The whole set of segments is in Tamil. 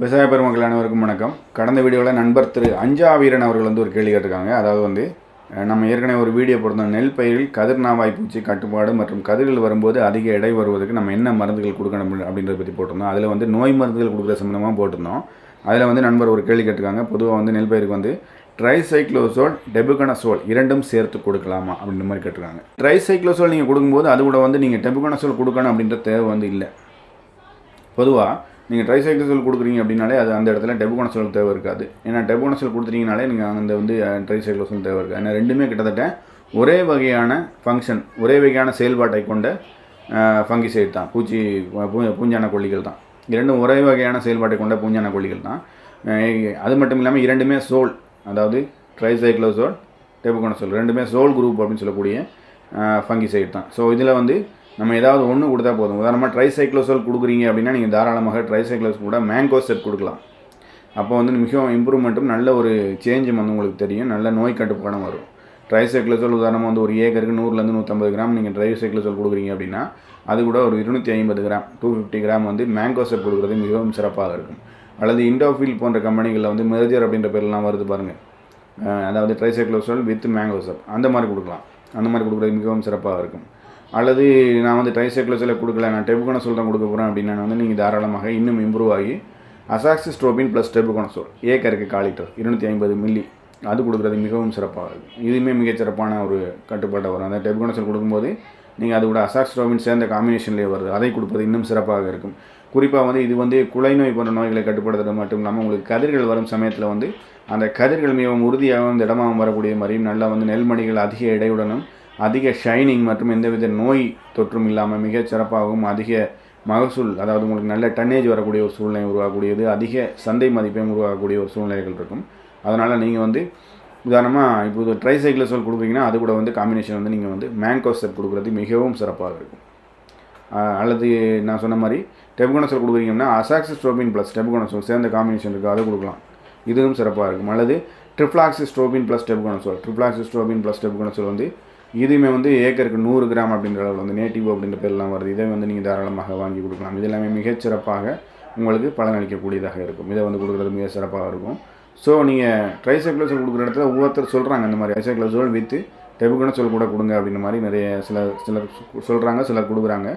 விவசாய பெருமக்கள் அனைவருக்கும் வணக்கம். கடந்த வீடியோவில் நண்பர் திரு அஞ்சா வீரன் அவர்கள் வந்து ஒரு கேள்வி கேட்டிருக்காங்க. அதாவது வந்து நம்ம ஏற்கனவே ஒரு வீடியோ போட்டிருந்தோம். நெல் பயிரில் கதிர்நாவாய் பூச்சி கட்டுப்பாடு மற்றும் கதிர்கள் வரும்போது அதிக எடை வருவதற்கு நம்ம என்ன மருந்துகள் கொடுக்கணும் அப்படின்றத பற்றி போட்டிருந்தோம். அதில் வந்து நோய் மருந்துகள் கொடுக்குற சம்மந்தமாக போட்டிருந்தோம். அதில் வந்து நண்பர் ஒரு கேள்வி கேட்டிருக்காங்க. பொதுவாக வந்து நெல் பயிருக்கு வந்து ட்ரைசைக்ளோசோல் டெபுகனசோல் இரண்டும் சேர்த்து கொடுக்கலாமா அப்படின்ற மாதிரி கேட்டிருக்காங்க. ட்ரைசைக்ளோசோல் நீங்கள் கொடுக்கும்போது அது கூட வந்து நீங்கள் டெபுகனசோல் கொடுக்கணும் அப்படின்ற தேவை வந்து இல்லை. பொதுவாக நீங்கள் ட்ரைசைக்ளோசோல் கொடுக்குறீங்க அப்படின்னாலே அது அந்த இடத்துல டெபுகோனசோல் தேவை இருக்காது ஏன்னா டெபுகோனசோல் கொடுத்துட்டீங்கனாலே நீங்கள் அந்த வந்து ட்ரைசைக்ளோசோல் தேவை இருக்காது ஏன்னா ரெண்டுமே கிட்டத்தட்ட ஒரே வகையான ஃபங்க்ஷன் ஒரே வகையான செயல்பாட்டை கொண்ட ஃபங்கிசைட் தான். பூச்சி பூஞ்சான கொல்லிகள் தான். இரண்டும் ஒரே வகையான செயல்பாட்டை கொண்ட பூஞ்சான கொல்லிகள் தான். அது மட்டும் இல்லாமல் இரண்டுமே சோல் அதாவது ட்ரைசைக்ளோசோல் டெபுகோனசோல் ரெண்டுமே சோல் குரூப் அப்படின்னு சொல்லக்கூடிய ஃபங்கிசைட் தான். ஸோ இதில் வந்து நம்ம ஏதாவது ஒன்று கொடுத்தா போதும். உதாரணமாக ட்ரைசைக்ளோசோல் கொடுக்குறீங்க அப்படின்னா நீங்கள் தாராளமாக ட்ரைசைக்ளோஸ் கூட மேங்கோ செட் கொடுக்கலாம். அப்போ வந்து மிகவும் இம்ப்ரூவ்மெண்ட்டும் நல்ல ஒரு சேஞ்சும் வந்து உங்களுக்கு தெரியும். நல்ல நோய் கட்டுப்பாடும் வரும். ட்ரைசைக்ளோசோல் உதாரணமாக வந்து ஒரு ஏக்கருக்கு நூறுலேருந்து நூற்றம்பது கிராம் நீங்கள் ட்ரைசைக்ளோசோல் கொடுக்குறீங்க அப்படின்னா அது கூட ஒரு இருநூற்றி ஐம்பது கிராம் டூ ஃபிஃப்டி கிராம் வந்து மேங்கோ செட் கொடுக்குறது மிகவும் சிறப்பாக இருக்கும். அல்லது இண்டோஃபீல் போன்ற கம்பெனிகளில் வந்து மெர்ஜர் அப்படின்ற பேர்லாம் வருது பாருங்கள் அதாவது அதாவது ட்ரைசைக்ளோசோல் வித் மேங்கோ சப் அந்த மாதிரி கொடுக்கலாம். அந்த மாதிரி கொடுக்குறது மிகவும் சிறப்பாக இருக்கும். அல்லது நான் வந்து ட்ரைசைக்ளோசில் கொடுக்கல நான் டெபுகோனசோல் தான் கொடுக்க போகிறேன் அப்படின்னா வந்து நீங்கள் தாராளமாக இன்னும் இம்ப்ரூவ் ஆகி அசாக்சிஸ்ட்ரோபின் ப்ளஸ் டெபுகோனசோல் ஏக்கருக்கு கால் லிட்டர் இருநூற்றி ஐம்பது மில்லி அது கொடுக்குறது மிகவும் சிறப்பாக. இருக்கும் இதுவுமே மிகச்சிறப்பான ஒரு கட்டுப்பாட்டை வரும். அந்த டெபுகோனசோல் கொடுக்கும்போது நீங்கள் அது கூட அசாக்ஸ்ட்ரோபின் சேர்ந்த காம்பினேஷன்லேயே வருது. அதை கொடுப்பது இன்னும் சிறப்பாக இருக்கும். குறிப்பாக வந்து இது வந்து குலை நோய் போன்ற நோய்களை கட்டுப்படுத்துறது மட்டும் இல்லாமல் உங்களுக்கு கதிர்கள் வரும் சமயத்தில் வந்து அந்த கதிர்கள் மிகவும் உறுதியாகவும் திடமாகவும் வரக்கூடிய மாதிரியும் நல்லா வந்து நெல்மணிகள் அதிக எடையுடனும் அதிக ஷைனிங் மற்றும் எந்தவித நோய் தொற்றும் இல்லாமல் மிகச் சிறப்பாகவும் அதிக மகசூல் அதாவது உங்களுக்கு நல்ல டன்னேஜ் வரக்கூடிய ஒரு சூழ்நிலை உருவாகக்கூடியது அதிக சந்தை மதிப்பையும் உருவாகக்கூடிய ஒரு சூழ்நிலைகள் இருக்கும். அதனால் நீங்கள் வந்து உதாரணமாக இப்போ ட்ரைசைக்ளோசோல் கொடுக்குறீங்கன்னா அது கூட வந்து காம்பினேஷன் வந்து நீங்கள் வந்து மேங்கோசெப் கொடுக்குறது மிகவும் சிறப்பாக இருக்கும். அல்லது நான் சொன்ன மாதிரி டெபுகோனசோல் கொடுக்குறீங்கன்னா அசாக்சிஸ்ட்ரோபின் ப்ளஸ் டெபுகோனசோல் சேர்ந்த காம்பினேஷன் இருக்குது அதை கொடுக்கலாம். இதுவும் சிறப்பாக இருக்கும். அல்லது trifloxystrobin plus tebuconazole trifloxystrobin plus tebuconazole வந்து இதுவுமே வந்து ஏக்கருக்கு நூறு கிராம் அப்படின்ற அளவில் வந்து நேட்டிவ் அப்படின்ற பேர்லாம் வருது. இதை வந்து நீங்கள் தாராளமாக வாங்கி கொடுக்கலாம். இது எல்லாமே மிகச்சிறப்பாக உங்களுக்கு பலனளிக்கக்கூடியதாக இருக்கும். இதை வந்து கொடுக்குறது மிக சிறப்பாக இருக்கும். ஸோ நீங்கள் ட்ரைசைக்ளோசோல் கொடுக்குற இடத்துல ஒவ்வொருத்தர் சொல்கிறாங்க இந்த மாதிரி ட்ரைசைக்ளோசோல் வித்து டெபுகோனசோல் கூட கொடுங்க அப்படின்ற மாதிரி நிறைய சில சிலர் சொல்கிறாங்க சிலர் கொடுக்குறாங்க.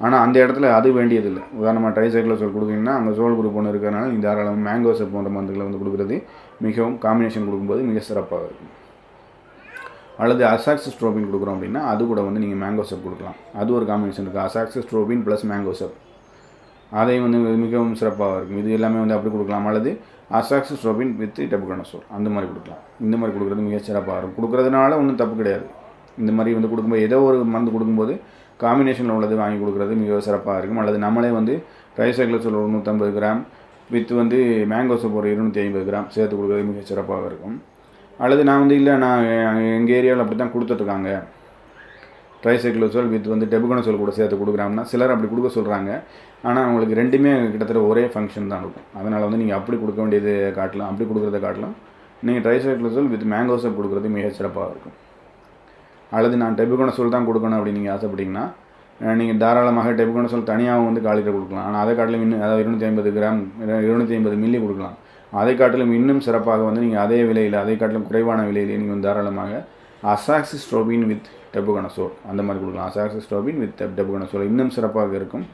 ஆனால் அந்த இடத்துல அது வேண்டியதில்லை. உதாரணமாக ட்ரைசைக்ளோசோல் கொடுக்குறீங்கன்னா அங்கே சோல் குரூப் ஒன்று இருக்கிறனால நீங்கள் தாராளமாக மேங்கோஸை போன்ற மருந்துகளை வந்து கொடுக்குறது மிகவும் காம்பினேஷன் கொடுக்கும்போது மிக சிறப்பாக இருக்கும். அல்லது அசாக்சிஸ்ட்ரோபின் கொடுக்குறோம் அப்படின்னா அது கூட வந்து நீங்கள் மேங்கோ சப் கொடுக்கலாம். அது ஒரு காம்பினேஷன் இருக்குது அசாக்சிஸ்ட்ரோபின் ப்ளஸ் மேங்கோ சப் அதையும் வந்து மிகவும் சிறப்பாக இருக்கும். இது எல்லாமே வந்து அப்படி கொடுக்கலாம். அல்லது அசாக்சிஸ்ட்ரோபின் வித் டெபுகனசோல் அந்த மாதிரி கொடுக்கலாம். இந்த மாதிரி கொடுக்குறது மிக சிறப்பாக இருக்கும். கொடுக்குறதுனால ஒன்றும் தப்பு கிடையாது. இந்த மாதிரி வந்து கொடுக்கும்போது ஏதோ ஒரு மருந்து கொடுக்கும்போது காம்பினேஷனில் உள்ளது வாங்கி கொடுக்குறது மிக சிறப்பாக இருக்கும். அல்லது நம்மளே வந்து ட்ரைசைக்ளோசோல் ஒரு நூற்றம்பது கிராம் வித் வந்து மேங்கோ சோப் ஒரு இருநூற்றி ஐம்பது கிராம் சேர்த்து கொடுக்குறது மிக சிறப்பாக இருக்கும். அல்லது நான் வந்து இல்லை நான் எங்கள் ஏரியாவில் அப்படி தான் கொடுத்துட்ருக்காங்க. ட்ரைசைக்ளோசோல் வித் வந்து டெபுகனசோல் கூட சேர்த்து கொடுக்குறாங்கன்னா சிலர் அப்படி கொடுக்க சொல்கிறாங்க ஆனால் அவங்களுக்கு ரெண்டுமே கிட்டத்தட்ட ஒரே ஃபங்க்ஷன் தான் இருக்கும். அதனால் வந்து நீங்கள் அப்படி கொடுக்க வேண்டியது காட்டலாம் அப்படி கொடுக்குறத காட்டலாம். நீங்கள் ட்ரைசைக்ளோசோல் வித் மேங்கோசோல் கொடுக்குறது மிக சிறப்பாக இருக்கும். அல்லது நான் டெபுகனசோல் தான் கொடுக்கணும் அப்படின்னு நீங்கள் ஆசைப்பட்டீங்கன்னா நீங்கள் தாராளமாக டெபுகனசோல் தனியாக வந்து காலிட்டர் கொடுக்கலாம். ஆனால் அதை காட்டிலும் இன்னும் அதாவது இருநூற்றி ஐம்பது கிராம் இருநூற்றி ஐம்பது மில்லி கொடுக்கலாம். அதை காட்டிலும் இன்னும் சிறப்பாக வந்து நீங்கள் அதே விலையில் அதை காட்டிலும் குறைவான விலையிலே நீங்கள் வந்து தாராளமாக அசாக்சிஸ்ட்ரோபின் வித் டெபுகனசோல் அந்த மாதிரி கொடுக்கலாம். அசாக்சிஸ்ட்ரோபின் வித் டெபுகனசோல் இன்னும் சிறப்பாக இருக்கும்.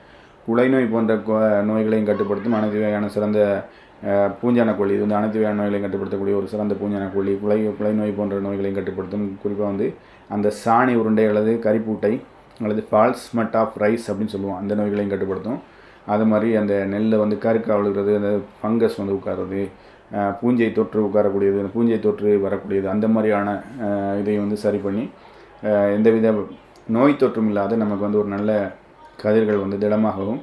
குலை நோய் போன்ற நோய்களையும் கட்டுப்படுத்தும் அனைத்து வகையான சிறந்த பூஞ்சான கோழி இது வந்து அனைத்து வகையான நோய்களையும் கட்டுப்படுத்தக்கூடிய ஒரு சிறந்த பூஞ்சான கோழி குலை குலை நோய் போன்ற நோய்களையும் கட்டுப்படுத்தும். குறிப்பாக வந்து அந்த சாணி உருண்டை அல்லது கரிப்பூட்டை அல்லது ஃபால்ஸ் மட் ஆஃப் ரைஸ் அப்படின்னு சொல்லுவோம். அந்த நோய்களையும் கட்டுப்படுத்தும். அது மாதிரி அந்த நெல்லை வந்து கருக்கா விழுகிறது அந்த ஃபங்கஸ் வந்து உட்காருறது பூஞ்சை தொற்று உட்காரக்கூடியது அந்த பூஞ்சை தொற்று வரக்கூடியது அந்த மாதிரியான இதையும் வந்து சரி பண்ணி எந்தவித நோய் தொற்றும் இல்லாத நமக்கு வந்து ஒரு நல்ல கதிர்கள் வந்து திடமாகவும்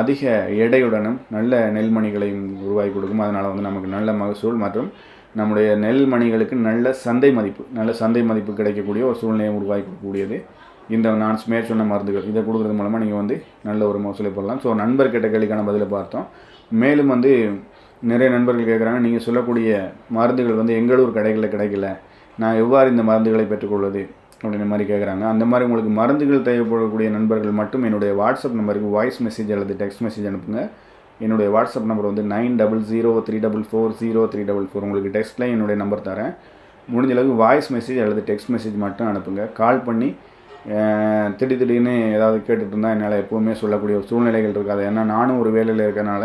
அதிக எடையுடனும் நல்ல நெல்மணிகளையும் உருவாக்கி கொடுக்கும். அதனால் வந்து நமக்கு நல்ல மகசூல் மற்றும் நம்முடைய நெல்மணிகளுக்கு நல்ல சந்தை மதிப்பு நல்ல சந்தை மதிப்பு கிடைக்கக்கூடிய ஒரு சூழ்நிலையை உருவாக்கி கொடுக்கக்கூடியது. இந்த நான் மேற் சொன்ன மருந்துகள் இதை கொடுக்குறது மூலமாக நீங்கள் வந்து நல்ல ஒரு மகசூலை போடலாம் ஸோ நண்பர் கேட்ட கேள்விக்கான பதிலை பார்த்தோம். மேலும் வந்து நிறைய நண்பர்கள் கேட்குறாங்க நீங்கள் சொல்லக்கூடிய மருந்துகள் வந்து எங்களூர் கடைகளில் கிடைக்கல. நான் எவ்வாறு இந்த மருந்துகளை பெற்றுக்கொள்வது அப்படின்ற மாதிரி கேட்குறாங்க அந்த மாதிரி உங்களுக்கு மருந்துகள் தேவைப்படக்கூடிய நண்பர்கள் மட்டும் என்னுடைய வாட்ஸ்அப் நம்பருக்கு வாய்ஸ் மெசேஜ் அல்லது டெக்ஸ்ட் மெசேஜ் அனுப்புங்க. என்னுடைய வாட்ஸ்அப் நம்பர் வந்து nine double zero three double four zero three double four. உங்களுக்கு டெக்ஸ்ட்லேயும் என்னுடைய நம்பர் தரேன். முடிஞ்ச அளவுக்கு வாய்ஸ் மெசேஜ் அல்லது டெக்ஸ்ட் மெசேஜ் மட்டும் அனுப்புங்க. கால் பண்ணி திடீர் திடீர்னு ஏதாவது கேட்டுட்டு இருந்தால் என்னால் எப்போவுமே சொல்லக்கூடிய ஒரு சூழ்நிலைகள் இருக்காது. ஏன்னா நானும் ஒரு வேலையில் இருக்கனால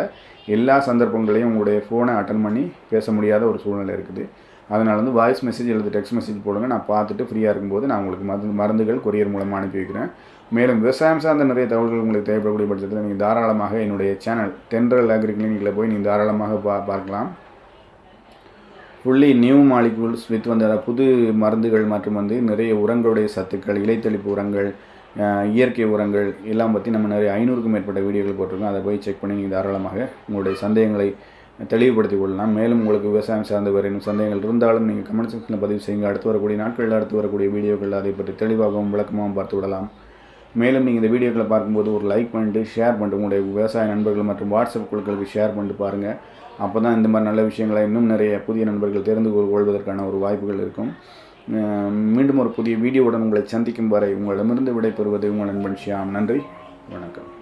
எல்லா சந்தர்ப்பங்களையும் உங்களுடைய ஃபோனை அட்டன் பண்ணி பேச முடியாத ஒரு சூழ்நிலை இருக்குது. அதனால் வந்து வாய்ஸ் மெசேஜ் அல்லது டெக்ஸ்ட் மெசேஜ் போடுங்க. நான் பார்த்துட்டு ஃப்ரீயாக இருக்கும்போது நான் உங்களுக்கு மருந்து மருந்துகள் கொரியர் மூலமாக அனுப்பி வைக்கிறேன். மேலும் விவசாயம் சார்ந்த நிறைய தகவல்கள் உங்களுக்கு தேவைப்படக்கூடிய பட்சத்தில் நீங்கள் தாராளமாக என்னுடைய சேனல் தென்றல் அக்ரி கிளினிக்கில் போய் நீங்கள் தாராளமாக பா பார்க்கலாம். புள்ளி நியூ மாலிகூல்ஸ் வித் வந்து புது மருந்துகள் மற்றும் வந்து நிறைய உரங்களுடைய சத்துக்கள் இலைத்தளிப்பு உரங்கள் இயற்கை உரங்கள் எல்லாம் பற்றி நம்ம நிறைய ஐநூறுக்கும் மேற்பட்ட வீடியோக்கள் போட்டிருக்கோம். அதை போய் செக் பண்ணி நீங்கள் தாராளமாக உங்களுடைய சந்தேகங்களை தெளிவுபடுத்திக் கொள்ளலாம். மேலும் உங்களுக்கு விவசாயம் சார்ந்த வேறு இன்னும் சந்தேகங்கள் இருந்தாலும் நீங்கள் கமெண்ட் செக்ஷனில் பதிவு செய்யுங்க. அடுத்து வரக்கூடிய நாட்களில் அடுத்து வரக்கூடிய வீடியோக்கள் அதை பற்றி தெளிவாகவும் விளக்கமாகவும் பார்த்து விடலாம். மேலும் நீங்கள் இந்த வீடியோக்களை பார்க்கும்போது ஒரு லைக் பண்ணிட்டு ஷேர் பண்ணிட்டு உங்களுடைய விவசாய நண்பர்கள் மற்றும் வாட்ஸ்அப் குழுக்களுக்கு ஷேர் பண்ணிட்டு பாருங்கள் அப்போ தான் இந்த மாதிரி நல்ல விஷயங்களை இன்னும் நிறைய புதிய நண்பர்கள் தெரிந்து கொள்- கொள்வதற்கான ஒரு வாய்ப்புகள் இருக்கும். மீண்டும் ஒரு புதிய வீடியோவுடன் உங்களை சந்திக்கும் வரை உங்களிடமிருந்து விடைபெறுவது உங்கள் நண்பன் ஷியாம். நன்றி. வணக்கம்.